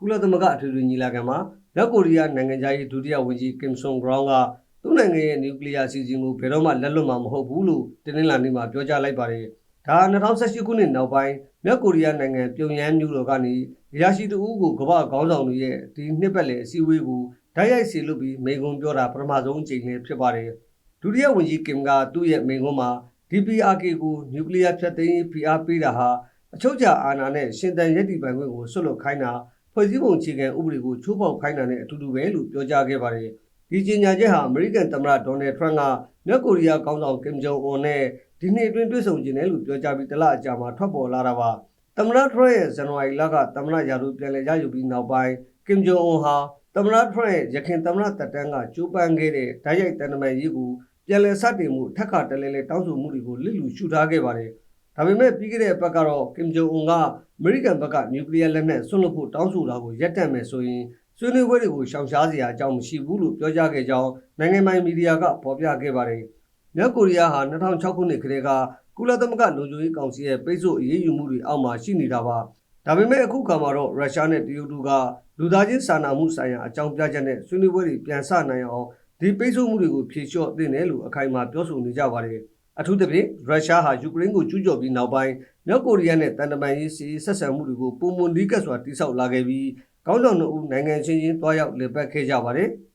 ကုလသမဂ္ဂအထွေထွေညီလာခံမှာမြောက်ကိုရီးယားနိုင်ငံသားရေးဒုတိယဝန်ကြီးကင်ဆွန်ဂရောင်းကသူ့နိုင်ငံရဲ့နျူကလ িয়ার အစီအစဉ်ကိုဘယ်တော့မှလက်လွတ်မှာမဟုတ်ဘူးလို့တင်းနှင်းလာနေမှာပြောကြားလိုက်ပါတယ်။ဒါ2018ခုနှစ်နောက်ပိုင်းမြောက်ကိုရီးယားနိုင်ငံပြုံယမ်းမြို့တော်ကနေရရှိတူဦးကိုကမ္ဘာခေါင်းဆောင်တွေရဲ့ဒီနှစ်ပတ်လည်အစည်းအဝေးကိုဓာတ်ရိုက်စီလုပ်ပြီးမိန်ကွန်းပြောတာပထမဆုံးအကြိမ်လည်းဖြစ်ပါတယ်။ဒုတိယဝန်ကြီးကင်ကသူ့ရဲ့မိန်ကွန်းမှာ DPRK ကိုနျူကလ িয়ার ဖျက်သိမ်းရေးဖိအားပေးတာဟာအချုပ်အခြာအာဏာနဲ့ရှင်သန်ရည်တည်ပိုင်ခွင့်ကိုဆွတ်လွတ်ခိုင်းတာ ဖွဲ့စည်းပုံအခြေခံဥပဒေကိုချိုးဖောက်ခိုင်းတာနဲ့အတူတူပဲလို့ပြောကြားခဲ့ပါတယ်။ဒီကြေညာချက်ဟာအမေရိကန်သမ္မတဒေါ်နယ်ထရန့်ကမြောက်ကိုရီးယားခေါင်းဆောင်ကင်ဂျုံအွန်နဲ့ဒီနေ့အတွင်းတွေ့ဆုံခြင်းတယ်လို့ပြောကြားပြီးတလအကြာမှာထွက်ပေါ်လာတာပါ။သမ္မတထရန့်ရဲ့ဇန်နဝါရီလကသမ္မတရာထူးပြန်လည်ရယူပြီးနောက်ပိုင်းကင်ဂျုံအွန်ဟာသမ္မတထရန့်ရဲ့ရခိုင်သမ္မတတက်တန်းကကျိုးပန်းခဲ့တဲ့ဓာတ်ရိုက်တန်တမန်ရေးကိုပြန်လည်စတင်မှုထက်ခါတလဲလဲတောင်းဆိုမှုတွေကိုလစ်လူရှုထားခဲ့ပါတယ်။ ဒါပေမဲ့ပြီးခဲ့တဲ့ဘက်ကတော့ကင်ဂျုံအွန်ကအမေရိကန်ဘက်ကနျူကလ িয়ার လက်နက်ဆွန့်လွတ်ဖို့တောင်းဆိုတာကိုရပ်တန့်မယ်ဆိုရင်ဆွေးနွေးပွဲတွေကိုရှောင်ရှားစရာအကြောင်းမရှိဘူးလို့ပြောကြားခဲ့ကြောင်းနိုင်ငံပိုင်မီဒီယာကဖော်ပြခဲ့ပါတယ်။မြောက်ကိုရီးယားဟာ2006ခုနှစ်ကတည်းကကုလသမဂ္ဂလုံခြုံရေးကောင်စီရဲ့ပိတ်ဆို့အရေးယူမှုတွေအောက်မှာရှိနေတာပါ။ဒါပေမဲ့အခုခါမှာတော့ရုရှားနဲ့တရုတ်တို့ကလူသားချင်းစာနာမှုဆိုင်ရာအကြောင်းပြချက်နဲ့ဆွေးနွေးပွဲတွေပြန်ဆနိုင်အောင်ဒီပိတ်ဆို့မှုတွေကိုဖြေလျှော့သင့်တယ်လို့အခိုင်အမာပြောဆိုနေကြပါတယ်။ အထူးသဖြင့်ရုရှားဟာယူကရိန်းကိုကျူးကျော်ပြီးနောက်ပိုင်းမြောက်ကိုရီးယားနဲ့တန်တမန်ရေးစီဆက်ဆံမှုတွေကိုပုံမနီးကပ်စွာတိစောက်လာခဲ့ပြီးကောင်းဆောင်တို့ဦးနိုင်ငံချင်းချင်းတွားရောက်လည်ပတ်ခဲ့ကြပါတယ်။